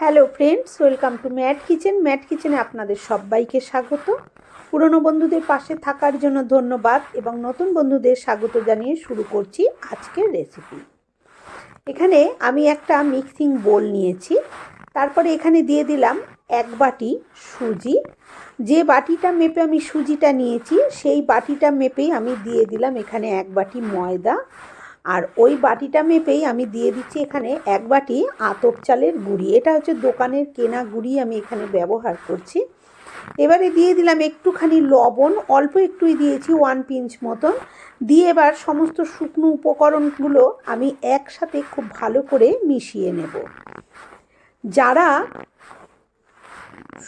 Hello friends, welcome to Matt kitchen. Matt কিচেনে আপনাদের সবাইকে স্বাগত। পুরনো বন্ধুদের পাশে থাকার জন্য ধন্যবাদ এবং নতুন বন্ধুদের স্বাগত জানিয়ে শুরু করছি আজকের রেসিপি এখানে আমি একটা মিক্সিং বোল নিয়েছি। তারপরে এখানে দিয়ে দিলাম এক বাটি সুজি। যে বাটিটা মেপে আমি সুজিটা নিয়েছি, সেই বাটিটা মেপেই আমি দিয়ে দিলাম এখানে এক বাটি ময়দা। আর ওই বাটিটা মেপেই আমি দিয়ে দিচ্ছি এখানে এক বাটি আতপ চালের গুঁড়ি। এটা হচ্ছে দোকানের কেনা গুঁড়ি আমি এখানে ব্যবহার করছি। এবারে দিয়ে দিলাম একটুখানি লবণ, অল্প একটুই দিয়েছি ওয়ান পিঞ্চ মতন। দিয়ে এবার সমস্ত শুকনো উপকরণগুলো আমি একসাথে খুব ভালো করে মিশিয়ে নেব। যারা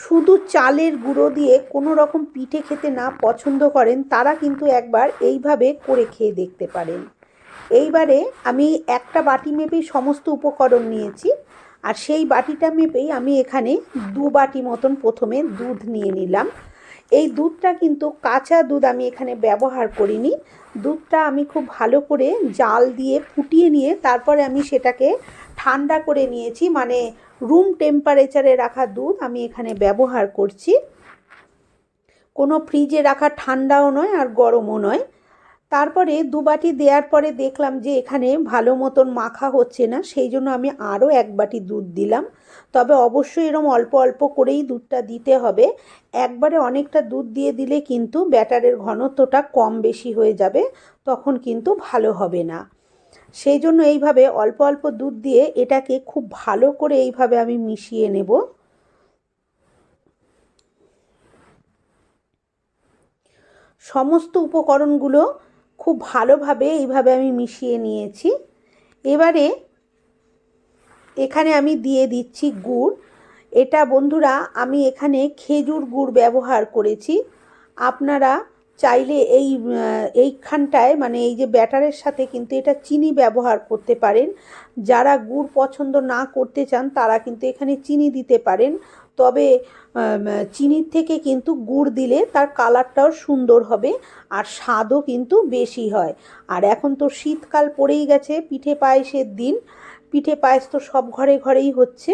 শুধু চালের গুঁড়ো দিয়ে কোনো রকম পিঠে খেতে না পছন্দ করেন, তারা কিন্তু একবার এইভাবে করে খেয়ে দেখতে পারেন। এইবারে আমি একটা বাটি মেপেই সমস্ত উপকরণ নিয়েছি, আর সেই বাটিটা মেপেই আমি এখানে দু বাটি মতন প্রথমে দুধ নিয়ে নিলাম। এই দুধটা কিন্তু কাঁচা দুধ আমি এখানে ব্যবহার করিনি। দুধটা আমি খুব ভালো করে জাল দিয়ে ফুটিয়ে নিয়ে তারপরে আমি সেটাকে ঠান্ডা করে নিয়েছি মানে রুম টেম্পারেচারে রাখা দুধ আমি এখানে ব্যবহার করছি। কোনো ফ্রিজে রাখা ঠান্ডাও নয় আর গরমও নয়। তারপরে দু বাটি দেওয়ার পরে দেখলাম যে এখানে ভালো মতন মাখা হচ্ছে না, সেই জন্য আমি আরও এক বাটি দুধ দিলাম। তবে অবশ্যই এরম অল্প অল্প করেই দুধটা দিতে হবে। একবারে অনেকটা দুধ দিয়ে দিলে কিন্তু ব্যাটারের ঘনত্বটা কম বেশি হয়ে যাবে, তখন কিন্তু ভালো হবে না। সেই জন্য এইভাবে অল্প অল্প দুধ দিয়ে এটাকে খুব ভালো করে এইভাবে আমি মিশিয়ে নেব। সমস্ত উপকরণগুলো খুব ভালোভাবে এইভাবে আমি মিশিয়ে নিয়েছি। এবারে এখানে আমি দিয়ে দিচ্ছি গুড়। এটা বন্ধুরা, আমি এখানে খেজুর গুড় ব্যবহার করেছি। আপনারা চাইলে এই এইখানটায় মানে এই যে ব্যাটারের সাথে কিন্তু এটা চিনি ব্যবহার করতে পারেন। যারা গুড় পছন্দ না করতে চান, তারা কিন্তু এখানে চিনি দিতে পারেন। তবে চিনির থেকে কিন্তু গুড় দিলে তার কালারটাও সুন্দর হবে আর স্বাদও কিন্তু বেশি হয়। আর এখন তো শীতকাল পড়েই গেছে, পিঠে পায়েসের দিন। পিঠে পায়েস তো সব ঘরে ঘরেই হচ্ছে।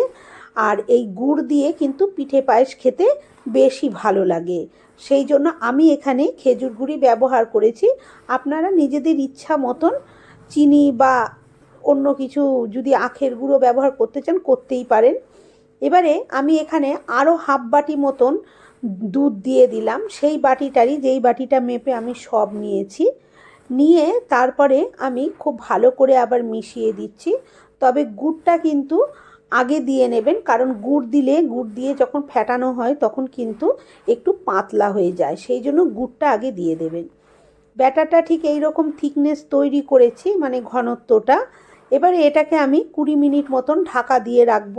আর এই গুড় দিয়ে কিন্তু পিঠে পায়েস খেতে বেশি ভালো লাগে। সেই জন্য আমি এখানে খেজুর গুঁড়ি ব্যবহার করেছি। আপনারা নিজেদের ইচ্ছা মতন চিনি বা অন্য কিছু যদি আখের গুঁড়ো ব্যবহার করতে চান, করতেই পারেন। এবারে আমি এখানে আরও হাফ বাটি মতন দুধ দিয়ে দিলাম। সেই বাটিটারই, যেই বাটিটা মেপে আমি সব নিয়েছি, নিয়ে তারপরে আমি খুব ভালো করে আবার মিশিয়ে দিচ্ছি। তবে গুড়টা কিন্তু আগে দিয়ে নেবেন, কারণ গুড় দিলে, গুড় দিয়ে যখন ফ্যাটানো হয় তখন কিন্তু একটু পাতলা হয়ে যায়। সেই জন্য গুড়টা আগে দিয়ে দেবেন। ব্যাটারটা ঠিক এই রকম থিকনেস তৈরি করেছি মানে ঘনত্বটা। এবারে এটাকে আমি কুড়ি মিনিট মতন ঢাকা দিয়ে রাখব।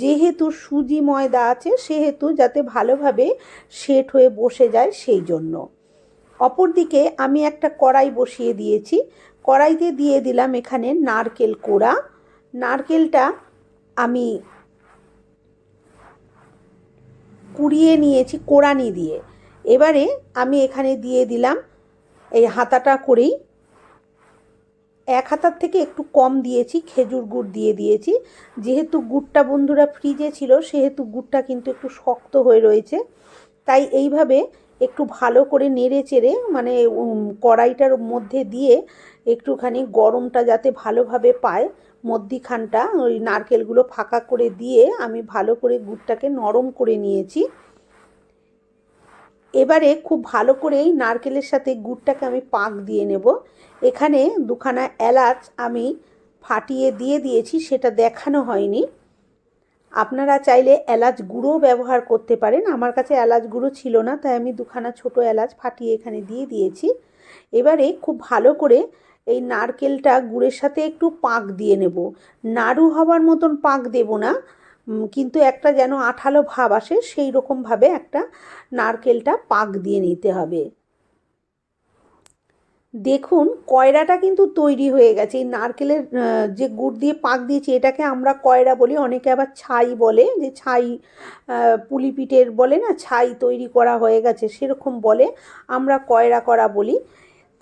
যেহেতু সুজি ময়দা আছে, সেহেতু যাতে ভালোভাবে সেট হয়ে বসে যায় সেই জন্য। অপরদিকে আমি একটা কড়াই বসিয়ে দিয়েছি। কড়াইতে দিয়ে দিলাম এখানে নারকেল কোড়া। নারকেলটা আমি কুড়িয়ে নিয়েছি কোড়ানি দিয়ে। এবারে আমি এখানে দিয়ে দিলাম এই হাতাটা করেই এক হাতার থেকে একটু কম দিয়েছি, খেজুর গুড় দিয়ে দিয়েছি। যেহেতু গুড়টা বন্ধুরা ফ্রিজে ছিল, সেহেতু গুড়টা কিন্তু একটু শক্ত হয়ে রয়েছে। তাই এইভাবে একটু ভালো করে নেড়ে চেড়ে মানে কড়াইটার মধ্যে দিয়ে একটুখানি গরমটা যাতে ভালোভাবে পায়, মধ্যিখানটা ওই নারকেলগুলো ফাঁকা করে দিয়ে আমি ভালো করে গুড়টাকে নরম করে নিয়েছি। এবারে খুব ভালো করেই নারকেলের সাথে গুড়টাকে আমি পাক দিয়ে নেব। এখানে দুখানা এলাচ আমি ফাটিয়ে দিয়ে দিয়েছি, সেটা দেখানো হয়নি। আপনারা চাইলে এলাচ গুঁড়ো ব্যবহার করতে পারেন। আমার কাছে এলাচ গুঁড়ো ছিল না, তাই আমি দুখানা ছোট এলাচ ফাটিয়ে এখানে দিয়ে দিয়েছি। এবারে খুব ভালো করে এই নারকেলটা গুড়ের সাথে একটু পাক দিয়ে নেব। নাড়ু হওয়ার মতন পাক দেব না কিন্তু একটা যেন আঠালো ভাব আসে, সেই রকমভাবে একটা নারকেলটা পাক দিয়ে নিতে হবে। দেখুন, কয়রাটা কিন্তু তৈরি হয়ে গেছে। এই নারকেলের যে গুড় দিয়ে পাক দিয়েছি, এটাকে আমরা কয়রা বলি, অনেকে আবার ছাই বলে, যে ছাই পুলি পিঠের বলে না, ছাই তৈরি করা হয়ে গেছে, সেরকম বলে আমরা কয়রা করা বলি।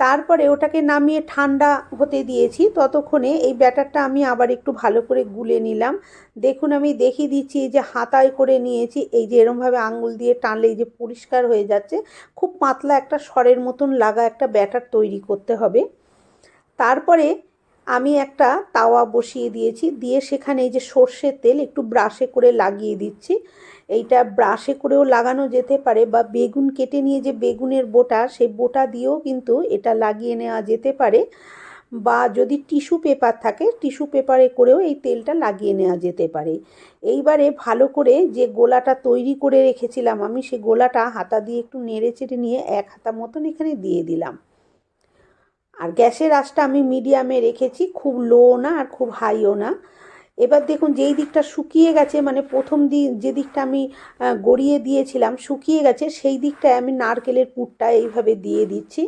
তারপরে ওটাকে নামিয়ে ঠান্ডা হতে দিয়েছি। ততক্ষণে এই ব্যাটারটা আমি আবার একটু ভালো করে গুলে নিলাম। দেখুন, আমি দেখিয়ে দিচ্ছি এই যে হাতায় করে নিয়েছি। এই যে এরমভাবে আঙ্গুল দিয়ে টানলে এই যে পরিষ্কার হয়ে যাচ্ছে। খুব পাতলা একটা স্বরের মতন লাগা একটা ব্যাটার তৈরি করতে হবে। তারপরে আমি একটা তাওয়া বসিয়ে দিয়েছি। দিয়ে সেখানে এই যে সর্ষের তেল একটু ব্রাশে করে লাগিয়ে দিচ্ছি। এইটা ব্রাশে করেও লাগানো যেতে পারে বা বেগুন কেটে নিয়ে যে বেগুনের বোটা, সেই বোটা দিয়েও কিন্তু এটা লাগিয়ে নেওয়া যেতে পারে। বা যদি টিস্যু পেপার থাকে, টিস্যু পেপারে করেও এই তেলটা লাগিয়ে নেওয়া যেতে পারে। এইবারে ভালো করে যে গোলাটা তৈরি করে রেখেছিলাম আমি সেই গোলাটা হাতা দিয়ে একটু নেড়ে চেড়ে নিয়ে এক হাতা মতন এখানে দিয়ে দিলাম। আর গ্যাসের আঁচটা আমি মিডিয়ামে রেখেছি, খুব লো না আর খুব হাইও না। এবার দেখুন যেই দিকটা শুকিয়ে গেছে মানে প্রথম দিন যে দিকটা আমি গড়িয়ে দিয়েছিলাম শুকিয়ে গেছে, সেই দিকটায় আমি নারকেলের পুরটা এইভাবে দিয়ে দিচ্ছি।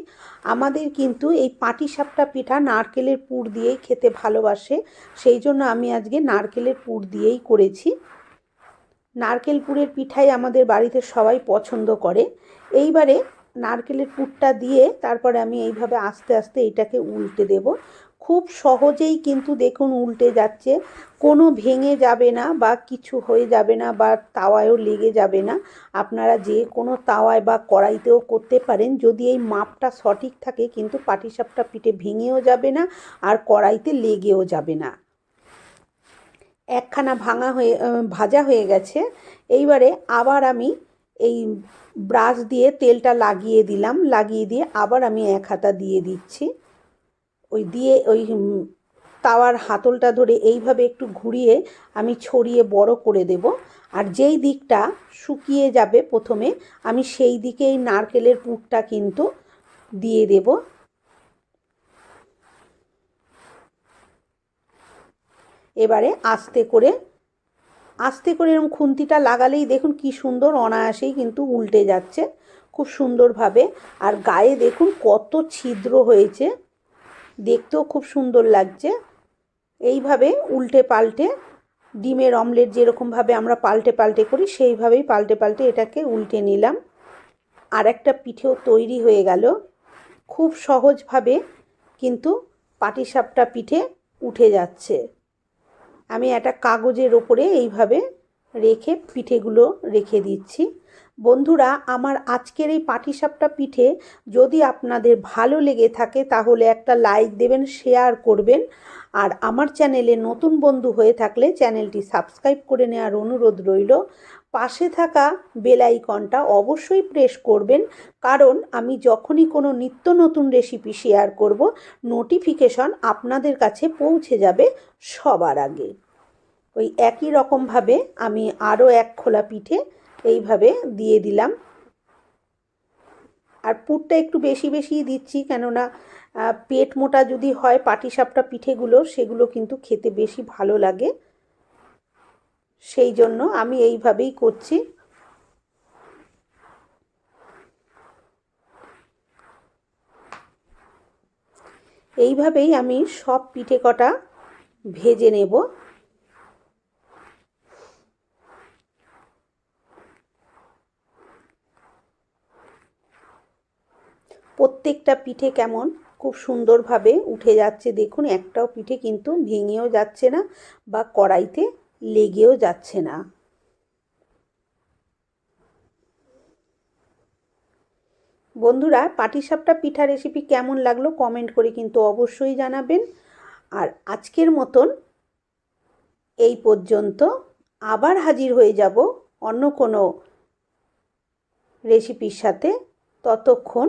আমাদের কিন্তু এই পাটিসাপটা পিঠা নারকেলের পুর দিয়েই খেতে ভালোবাসে, সেই জন্য আমি আজকে নারকেলের পুর দিয়েই করেছি। নারকেল পুরের পিঠাই আমাদের বাড়িতে সবাই পছন্দ করে। এইবারে নারকেলের পুরটা দিয়ে তারপরে আমি এইভাবে আস্তে আস্তে এটাকে উল্টে দেব। খুব সহজেই কিন্তু দেখুন উল্টে যাচ্ছে। কোনো ভেঙে যাবে না বা কিছু হয়ে যাবে না বা তাওয়ায়ও লেগে যাবে না। আপনারা যে কোনো তাওয়ায় বা কড়াইতেও করতে পারেন। যদি এই মাপটা সঠিক থাকে কিন্তু পাটিসাপটা পিঠে ভেঙেও যাবে না আর কড়াইতে লেগেও যাবে না। একখানা ভাঙা হয়ে, ভাজা হয়ে গেছে। এইবারে আবার আমি এই ব্রাশ দিয়ে তেলটা লাগিয়ে দিলাম। লাগিয়ে দিয়ে আবার আমি এক হাতা দিয়ে দিচ্ছি। ওই দিয়ে ওই তাওয়ার হাতলটা ধরে এইভাবে একটু ঘুরিয়ে আমি ছড়িয়ে বড় করে দেব। আর যেই দিকটা শুকিয়ে যাবে প্রথমে, আমি সেই দিকেই নারকেলের পুরটা কিন্তু দিয়ে দেব। এবারে আস্তে করে আস্তে করে এরকম খুন্তিটা লাগালেই দেখুন কি সুন্দর অনায়াসেই কিন্তু উল্টে যাচ্ছে, খুব সুন্দরভাবে। আর গায়ে দেখুন কত ছিদ্র হয়েছে, দেখতেও খুব সুন্দর লাগছে। এইভাবে উল্টে পাল্টে, ডিমের অমলেট যেরকমভাবে আমরা পাল্টে পাল্টে করি, সেইভাবেই পাল্টে পাল্টে এটাকে উল্টে নিলাম। আর একটা পিঠেও তৈরি হয়ে গেল। খুব সহজভাবে কিন্তু পাটিসাপটা পিঠে উঠে যাচ্ছে। আমি একটা কাগজের ওপরে এইভাবে রেখে পিঠেগুলো রেখে দিচ্ছি। বন্ধুরা, আমার আজকের এই পাটিসাপটা পিঠে যদি আপনাদের ভালো লেগে থাকে, তাহলে একটা লাইক দেবেন শেয়ার করবেন। আর আমার চ্যানেলে নতুন বন্ধু হয়ে থাকলে চ্যানেলটি সাবস্ক্রাইব করে নেওয়ার অনুরোধ রইল। পাশে থাকা বেল আইকনটা অবশ্যই প্রেস করবেন, কারণ আমি যখনই কোনো নিত্য নতুন রেসিপি শেয়ার করব নোটিফিকেশন আপনাদের কাছে পৌঁছে যাবে সবার আগে। ওই একই রকমভাবে আমি আরও এক খোলা পিঠে এইভাবে দিয়ে দিলাম। আর পুরটা একটু বেশি বেশি দিচ্ছি, কেননা পেট মোটা যদি হয়, পাটিসাপটা পিঠেগুলো, সেগুলো কিন্তু খেতে বেশি ভালো লাগে। সেই জন্য আমি এইভাবেই করছি। এইভাবেই আমি সব পিঠে কটা ভেজে নেব। প্রত্যেকটা পিঠে কেমন? খুব সুন্দরভাবে উঠে যাচ্ছে। দেখুন, একটাও পিঠে কিন্তু ভেঙেও যাচ্ছে না বা কড়াইতে লেগেও যাচ্ছে না। বন্ধুরা, পাটিসাপটা পিঠা রেসিপি কেমন লাগল কমেন্ট করে কিন্তু অবশ্যই জানাবেন। আর আজকের মতন এই পর্যন্ত আবার হাজির হয়ে যাব অন্য কোনো রেসিপির সাথে। ততক্ষণ